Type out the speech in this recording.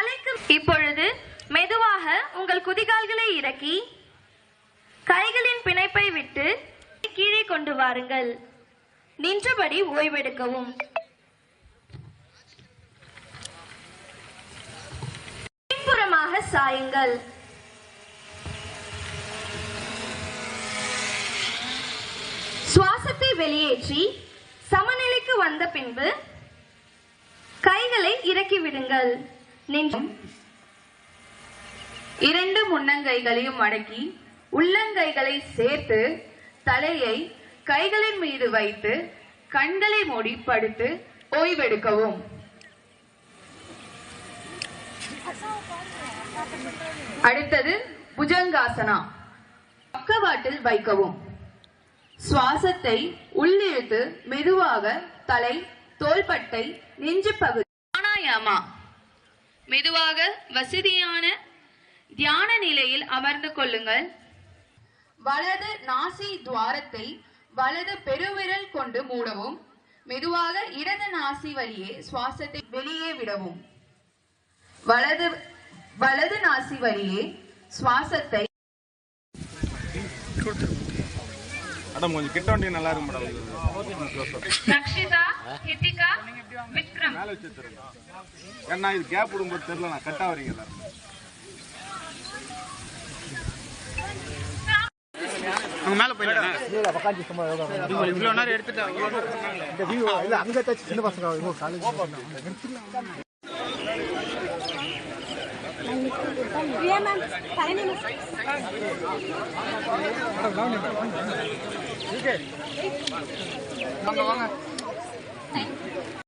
தலைக்கு இப்பொழுது மெதுவாக உங்கள் குதிகால்களை இறக்கி கைகளின் பிணைப்பை விட்டு கீழே கொண்டு வாருங்கள். நின்றபடி ஓய்வெடுக்கவும். பின்புறமாக சாயுங்கள். சுவாசத்தை வெளியேற்றி சமநிலைக்கு வந்த பின்பு கைகளை இறக்கி விடுங்கள். நின்று இரண்டு முன்னங்கைகளையும் மடக்கி உள்ளங்கைகளை சேர்த்து தலையை கைகளின் மீது வைத்து கண்களை மூடி படுத்து ஓய்வெடுக்கவும். அடுத்தது புஜங்காசனா. பக்கவாட்டில் வைக்கவும். சுவாசத்தை உள்ளிழுத்து மெதுவாக தலை தோள்பட்டை நெஞ்சு பகுதி. பிராணாயாமா. மெதுவாக வசதியான தியான நிலையில் அமர்ந்து கொள்ளுங்கள். வலது நாசி துவாரத்தை வலது பெருவிரல் கொண்டு மூடவும் மெதுவாக இடது நாசி வழியே சுவாசத்தை வெளியே விடவும். வலது வலது நாசி வழியே சுவாசத்தை மேடம் கொஞ்சம் கிட்ட வண்டி நல்லா இருக்கும் மேடம். ரக்ஷிதா ஹித்திகா மேலே வச்சு தருங்க ஏன்னா இது கேப் விடும்போது தெரியல நான் கட்டா வரீங்க எல்லாரும். மேல போயிடலாம். இவ்வளவு நேரம் எடுத்துட்டாங்க இந்த வியூ இல்ல அங்க தச்சு சின்ன பசங்க இன்னும் காலேஜ் வாங்க வாங்க.